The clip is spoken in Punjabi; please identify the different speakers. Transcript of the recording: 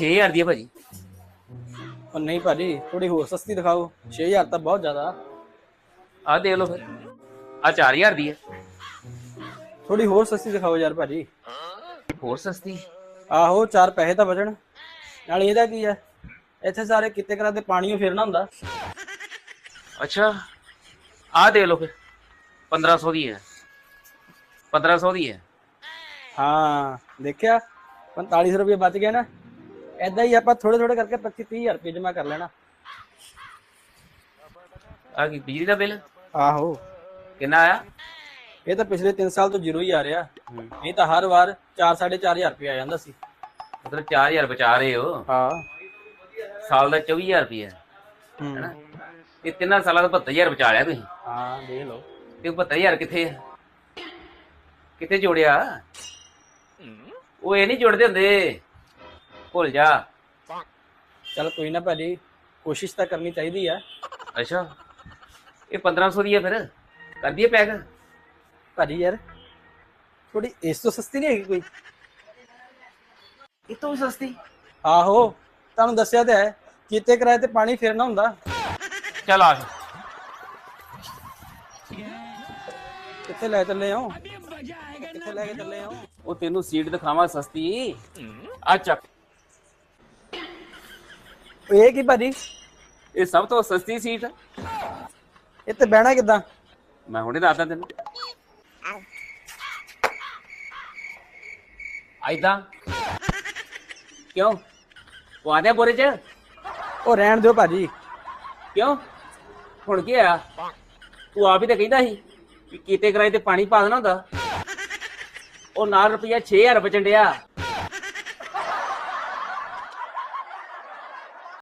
Speaker 1: 6000 ਦੀ ਹੈ ਭਾਜੀ।
Speaker 2: ਉਹ ਨਹੀਂ ਭਾਜੀ ਥੋੜੀ ਹੋਰ ਸਸਤੀ ਦਿਖਾਓ। 6000 ਤਾਂ ਬਹੁਤ ਜ਼ਿਆਦਾ।
Speaker 1: ਆ ਦੇਖ ਲਓ ਫਿਰ। ਆ 4000 ਦੀ ਹੈ
Speaker 2: ਥੋੜੀ ਹੋਰ ਸਸਤੀ ਦਿਖਾਓ ਯਾਰ ਭਾਜੀ।
Speaker 1: ਹੋਰ ਸਸਤੀ?
Speaker 2: ਆਹੋ ਚਾਰ ਪੈਸੇ ਤਾਂ ਬਚਣ। ਨਾਲ ਇਹਦਾ ਕੀ ਹੈ ਇੱਥੇ ਸਾਰੇ ਕਿਤੇ ਕਰਾ ਤੇ ਪਾਣੀਓ ਫਿਰਨਾ ਹੁੰਦਾ।
Speaker 1: ਅੱਛਾ। ਆ ਦੇਖ ਲਓ ਫਿਰ। 1500 ਦੀ ਹੈ 1500 ਦੀ ਹੈ
Speaker 2: ਹਾਂ ਦੇਖਿਆ? 4500 ਰੁਪਏ ਬਚ ਗਿਆ ਨਾ। ਐਦਾਂ ਹੀ ਆਪਾਂ ਥੋੜੇ ਥੋੜੇ ਕਰਕੇ 25 30000 ਰੁਪਏ ਜਮਾ ਕਰ ਲੈਣਾ।
Speaker 1: ਆ ਕੀ ਬਿਜਲੀ ਦਾ ਬਿੱਲ?
Speaker 2: ਆਹੋ।
Speaker 1: ਕਿੰਨਾ ਆਇਆ?
Speaker 2: ਇਹ ਤਾਂ ਪਿਛਲੇ 3 ਸਾਲ ਤੋਂ ਜ਼ੀਰੋ ਹੀ ਆ ਰਿਹਾ। ਨਹੀਂ ਤਾਂ ਹਰ ਵਾਰ 4 4500 ਰੁਪਏ ਆ ਜਾਂਦਾ ਸੀ।
Speaker 1: ਮਤਲਬ 4000 ਬਚਾ ਰਹੇ ਹੋ।
Speaker 2: ਹਾਂ।
Speaker 1: ਸਾਲ ਦਾ 24000 ਰੁਪਏ
Speaker 2: ਹੂੰ।
Speaker 1: ਹੈਨਾ? ਇਹ ਤਿੰਨਾਂ ਸਾਲਾਂ ਦਾ 72000 ਬਚਾ ਲਿਆ ਤੁਸੀਂ।
Speaker 2: ਹਾਂ ਦੇਖ ਲਓ।
Speaker 1: ਤੇ ਉਹ 72000 ਕਿੱਥੇ ਹੈ? ਕਿੱਥੇ ਜੋੜਿਆ? ਉਹ ਇਹ ਨਹੀਂ ਜੁੜਦੇ ਹੁੰਦੇ। ਭੁੱਲ ਜਾ।
Speaker 2: ਚਲ ਕੋਈ ਨਾ ਭਾਜੀ ਕੋਸ਼ਿਸ਼ ਤਾਂ ਕਰਨੀ ਚਾਹੀਦੀ ਆ।
Speaker 1: ਅੱਛਾ ਇਹ 1500 ਦੀ ਹੈ ਫਿਰ? ਕਰ ਦਈਏ ਪੈਕ?
Speaker 2: ਭਾਜੀ ਯਾਰ ਥੋੜੀ ਇਸ ਤੋਂ ਸਸਤੀ ਨਹੀਂ ਹੈਗੀ ਕੋਈ?
Speaker 1: ਇਹ ਤੋਂ ਵੀ ਸਸਤੀ?
Speaker 2: ਆਹੋ ਤੁਹਾਨੂੰ ਦੱਸਿਆ ਤੇ ਹੈ ਕੀਤੇ ਕਿਰਾਏ ਤੇ ਪਾਣੀ ਫਿਰਨਾ ਹੁੰਦਾ।
Speaker 1: ਚੱਲ ਆ।
Speaker 2: ਕਿੱਥੇ ਲੈ ਚੱਲੇ ਹੋ? ਕਿੱਥੇ ਲੈ ਕੇ ਚੱਲੇ ਹੋ?
Speaker 1: ਉਹ ਤੈਨੂੰ ਸੀਟ ਦਿਖਾਵਾਂ ਸਸਤੀ। ਆ ਚੱਕ।
Speaker 2: ਇਹ ਕੀ ਭਾਜੀ?
Speaker 1: ਇਹ ਸਭ ਤੋਂ ਸਸਤੀ ਸੀਟ ਹੈ।
Speaker 2: ਇਹ ਤੇ ਬਹਿਣਾ ਕਿਦਾਂ?
Speaker 1: ਮੈਂ ਹੁਣੇ ਦੱਸਦਾ ਤੈਨੂੰ। ਆਇਦਾ ਕਿਉਂ? ਪਵਾਦੇ ਬੋਰੇ ਚ?
Speaker 2: ਉਹ ਰਹਿਣ ਦਿਓ ਭਾਜੀ।
Speaker 1: ਕਿਉਂ? ਹੁਣ ਕੀ ਆ ਤੂੰ ਆਪ ਹੀ ਤਾਂ ਕਹਿੰਦਾ ਸੀ ਕਿ ਕੀਤੇ ਕਰਾਏ ਤੇ ਪਾਣੀ ਪਾ ਦੇਣਾ ਹੁੰਦਾ। ਉਹ ਨਾਲ ਰੁਪਈਆ 6000 ਬਚਣ ਡਿਆ